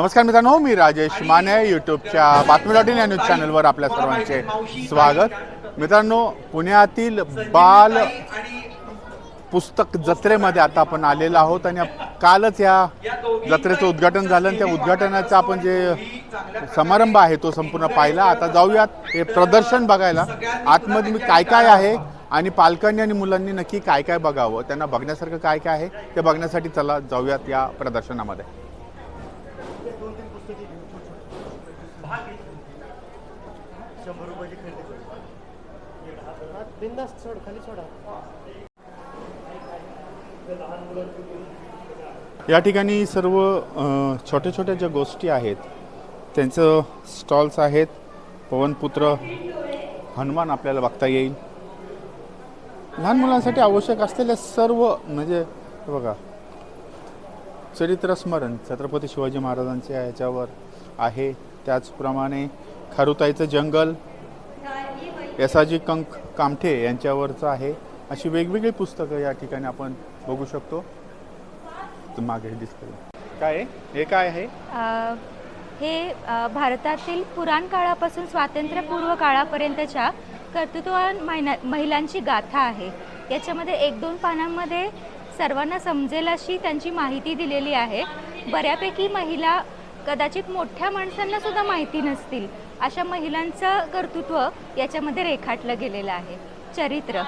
नमस्कार मित्रांनो मी राजेश माने यूट्यूबच्या बातमी डॉट इन या न्यूज चॅनलवर आपल्या सर्वांचे स्वागत. मित्रांनो पुण्यातील बाल पुस्तक जत्रेमध्ये आता आपण आलेलो आहोत आणि कालच या जत्रेचं उद्घाटन झालं आणि त्या उद्घाटनाचा आपण जे समारंभ आहे तो संपूर्ण पाहिला. आता जाऊयात हे प्रदर्शन बघायला. आतमध्ये मी काय काय आहे आणि पालकांनी आणि मुलांनी नक्की काय काय बघावं त्यांना बघण्यासारखं काय काय आहे ते बघण्यासाठी चला जाऊयात या प्रदर्शनामध्ये. शंभर रुपयाची खरेदी करू बिंदास्त सोड खाली सोडा. या ठिकाणी सर्व छोट्या छोट्या ज्या गोष्टी आहेत त्यांचं स्टॉल्स आहेत. पवनपुत्र हनुमान आपल्याला बघता येईल. लहान मुलांसाठी आवश्यक असलेल्या सर्व म्हणजे बघा. चरित्र स्मरण छत्रपती शिवाजी महाराजांच्या ह्याच्यावर आहे. त्याचप्रमाणे खारुताईचं जंगल एसाजी कंक कामठे यांच्यावरचं आहे. अशी वेगवेगळी पुस्तकं या ठिकाणी आपण बघू शकतो. मागे डिस्प्ले काय हे काय आहे? हे भारतातील पुराण काळापासून स्वातंत्र्यपूर्व काळापर्यंतच्या कर्तृत्ववान महिना महिलांची गाथा आहे. याच्यामध्ये एक दोन पानांमध्ये सर्वांना समजेल अशी त्यांची माहिती दिलेली आहे. बऱ्यापैकी महिला कदाचित मोठ्या माणसांना सुद्धा माहिती नसतील. अशा महिलांचं कर्तृत्व याच्यामध्ये रेखाटलं गेलेलं आहे. चरित्र.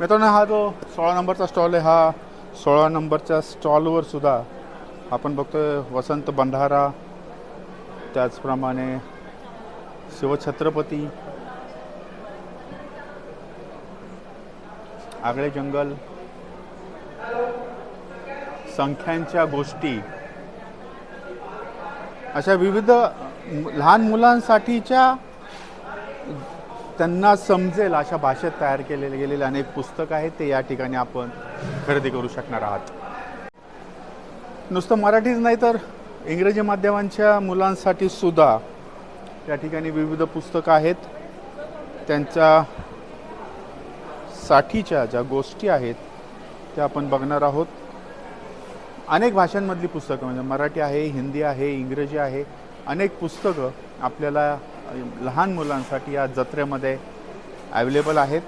मित्रांनो हा जो सोळा नंबरचा स्टॉल आहे हा सोळा नंबरच्या स्टॉलवर सुद्धा आपण बघतोय वसंत बंधारा त्याचप्रमाणे शिवछत्रपती आगळे जंगल संख्यांच्या गोष्टी अशा विविध लहान मुलांसाठीच्या त्यांना समजेल अशा भाषेत तयार केलेले गेलेले अनेक पुस्तकं आहेत ते या ठिकाणी आपण खरेदी करू शकणार आहात. नुसतं मराठीच नाही तर इंग्रजी माध्यमांच्या मुलांसाठी सुद्धा या ठिकाणी विविध पुस्तकं आहेत. त्यांच्या साठीच्या ज्या गोष्टी आहेत त्या आपण बघणार आहोत. अनेक भाषांमधली पुस्तकं म्हणजे मराठी आहे हिंदी आहे इंग्रजी आहे अनेक पुस्तकं आपल्याला लहान मुलांसाठी या जत्रेमध्ये अवेलेबल आहेत.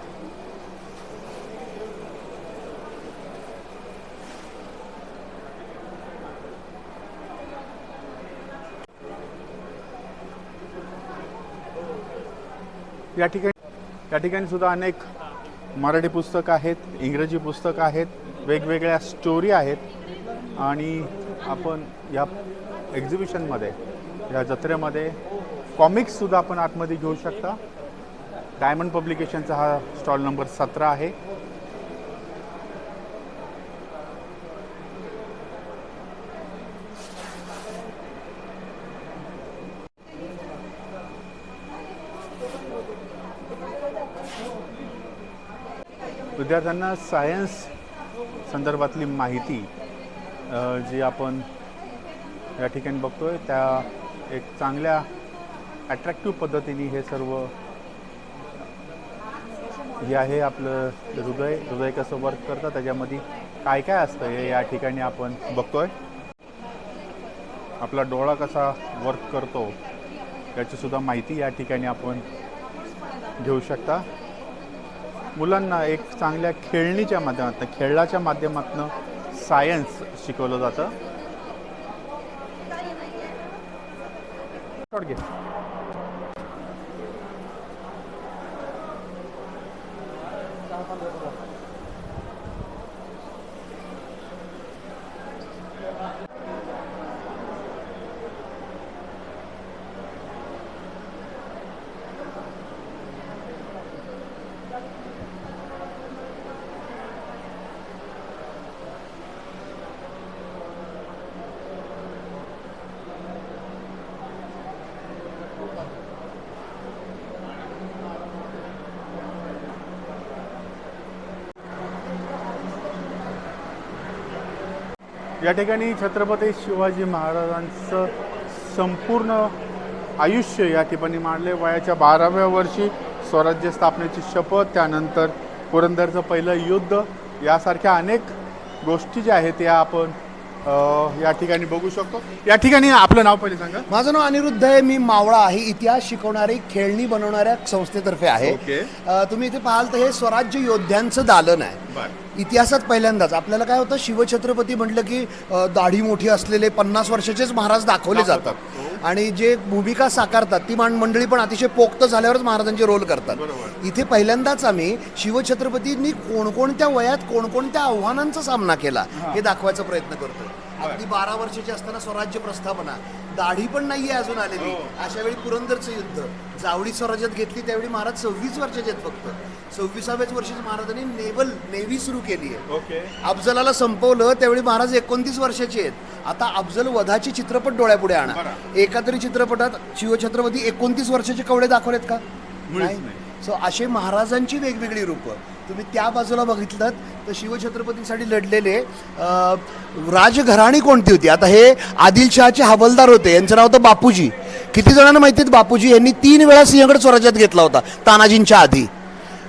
या ठिकाणी या ठिकाणी सुद्धा अनेक मराठी पुस्तकं आहेत इंग्रजी पुस्तकं आहेत वेगवेगळ्या स्टोरी आहेत. आणि आपण या एक्झिबिशनमध्ये या जत्रेमध्ये कॉमिक्ससुद्धा आपण आतमध्ये घेऊ शकता. डायमंड पब्लिकेशनचा हा स्टॉल नंबर सतरा आहे. विद्यार्थ्यांना सायन्स संदर्भातली माहिती जी आपण या ठिकाणी बघतोय त्या एक चांगल्या अट्रॅक्टिव्ह पद्धतीने हे सर्व हे आहे आपलं हृदय. हृदय कसं वर्क करतं त्याच्यामध्ये काय काय असतं हे या ठिकाणी आपण बघतोय. आपला डोळा कसा वर्क करतो याची सुद्धा माहिती या ठिकाणी आपण घेऊ शकता. मुलांना एक चांगल्या खेळणीच्या माध्यमातून खेळाच्या माध्यमातून सायन्स शिकवलं जातं. या ठिकाणी छत्रपती शिवाजी महाराजांचं संपूर्ण आयुष्य या ठिकाणी मांडले. वयाच्या बाराव्या वर्षी स्वराज्य स्थापनेची शपथ त्यानंतर पुरंदरचं पहिलं युद्ध. यासारख्या अनेक गोष्टी ज्या आहेत त्या आपण अ, या ठिकाणी बघू शकतो. या ठिकाणी आपलं नाव पहिले सांगा. माझं नाव अनिरुद्ध आहे. मी मावळा आहे. इतिहास शिकवणारी खेळणी बनवणाऱ्या संस्थेतर्फे आहे. ओके. अ, तुम्ही इथे पाहाल तर हे स्वराज्य योद्ध्यांचं दालन आहे. इतिहासात पहिल्यांदाच. आपल्याला काय होतं शिवछत्रपती म्हटलं की अ, दाढी मोठी असलेले पन्नास वर्षाचेच महाराज दाखवले. जातात. आणि जे भूमिका साकारतात ती मान मंडळी पण अतिशय पोक्त झाल्यावरच महाराजांचे रोल करतात. इथे पहिल्यांदाच आम्ही शिवछत्रपतींनी कोणकोणत्या वयात कोणकोणत्या आव्हानांचा सामना केला हे. दाखवायचा प्रयत्न करतो. अगदी बारा. वर्षाची असताना स्वराज्य प्रस्थापना. दाढी पण नाहीये अजून आलेली. अशा वेळी पुरंदरचं युद्ध. जावळी स्वराज्यात घेतली त्यावेळी महाराज सव्वीस वर्षाचे आहेत फक्त. सव्वीसाव्याच वर्षी महाराजांनी नेव्हल नेव्ही सुरू केली आहे अफजलाला संपवलं त्यावेळी महाराज एकोणतीस वर्षाचे आहेत. आता अफजल वधाचे चित्रपट डोळ्यापुढे आणा. एका तरी चित्रपटात शिवछत्रपती एकोणतीस वर्षाचे कवडे दाखवलेत का? नाही. सो असे महाराजांची वेगवेगळी रूपं. तुम्ही त्या बाजूला बघितलं तर शिवछत्रपतींसाठी लढलेले राजघराणी कोणती होती? आता हे आदिलशहाचे हवालदार होते. यांचं नाव होतं बापूजी. किती जणांना माहिती आहेत? बापूजी यांनी तीन वेळा सिंहगड स्वराज्यात घेतला होता तानाजींच्या आधी.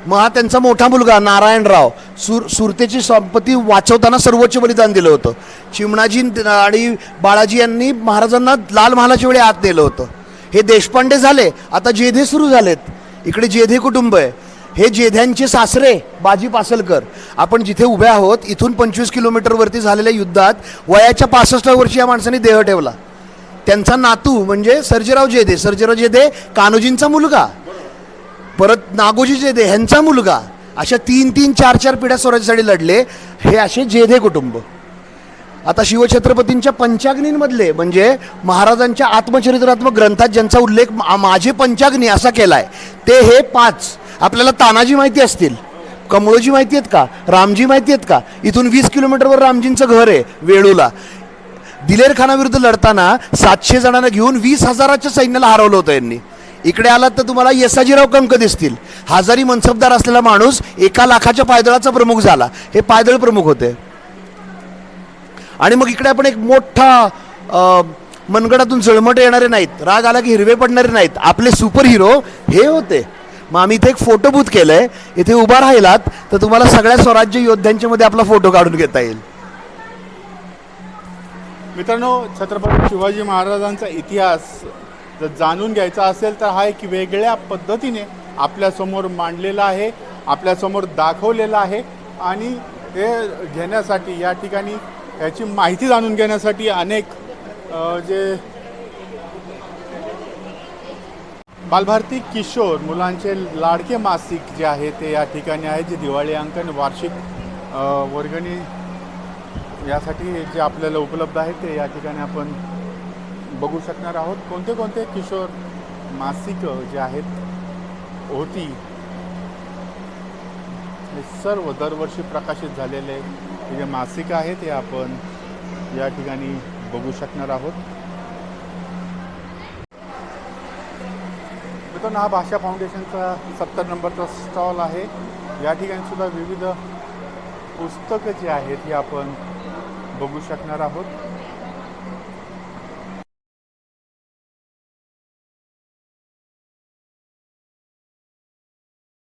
मग हा त्यांचा मोठा मुलगा नारायणराव सुर सुरतेची संपत्ती वाचवताना सर्वोच्च बलिदान दिलं होतं. चिमणाजी आणि बाळाजी यांनी महाराजांना लाल महालाच्या वेळी आत नेलं होतं. हे देशपांडे झाले आता जेधे सुरू झालेत. इकडे जेधे कुटुंब आहे. हे जेध्यांचे सासरे बाजी पासलकर. आपण जिथे उभे आहोत इथून पंचवीस किलोमीटरवरती झालेल्या युद्धात वयाच्या पासष्ट वर्षी या माणसाने देह ठेवला. त्यांचा नातू म्हणजे सर्जेराव जेधे. सर्जेराव जेधे कान्होजींचा मुलगा. परत नागोजी जेधे ह्यांचा मुलगा अशा तीन तीन चार चार पिढ्या स्वराज्यासाठी लढले हे असे जेधे कुटुंब. आता शिवछत्रपतींच्या पंचाग्नींमधले म्हणजे महाराजांच्या आत्मचरित्रात्मक ग्रंथात ज्यांचा उल्लेख माझे पंचाग्नी असा केलाय ते हे पाच. आपल्याला तानाजी माहिती असतील. कमळोजी माहिती आहेत का? रामजी माहिती आहेत का? इथून वीस किलोमीटरवर रामजींचं घर आहे वेळूला. दिलेर खानाविरुद्ध लढताना सातशे जणांना घेऊन वीस हजाराच्या सैन्याला हरवलं होतं यांनी. इकडे आलात तर तुम्हाला येसाजीराव कंक दिसतील. हजारी मनसबदार असलेला माणूस एका लाखाच्या पायदळाचा प्रमुख झाला. हे पायदळ प्रमुख होते. आणि मग इकडे आपण एक मोठा मनगडातून जळमट येणारे नाहीत. राग आला की हिरवे पडणारे नाहीत. आपले सुपर हिरो हे होते. मग आम्ही इथे एक फोटो बूथ केलंय. इथे उभा राहिलात तर तुम्हाला सगळ्या स्वराज्य योद्ध्यांच्या मध्ये आपला फोटो काढून घेता येईल. मित्रांनो छत्रपती शिवाजी महाराजांचा इतिहास जर जाणून घ्यायचा असेल तर हा एक वेगळ्या पद्धतीने आपल्यासमोर मांडलेला आहे आपल्यासमोर दाखवलेला आहे आणि हे घेण्यासाठी या ठिकाणी याची माहिती जाणून घेण्यासाठी अनेक जे बालभारती किशोर मुलांचे लाडके मासिक जे आहे ते या ठिकाणी आहे जे दिवाळी अंकन वार्षिक वर्गणी यासाठी जे आपल्याला उपलब्ध आहे ते या ठिकाणी आपण बघू शकणार आहोत. कोणते कोणते किशोर मासिकं जे आहेत होती हे सर्व दरवर्षी प्रकाशित झालेले जे मासिक आहेत ते आपण या ठिकाणी बघू शकणार आहोत. मित्रांनो हा भाषा फाउंडेशनचा सत्तर नंबरचा स्टॉल आहे. या ठिकाणी सुद्धा विविध पुस्तकं जी आहेत ही आपण बघू शकणार आहोत.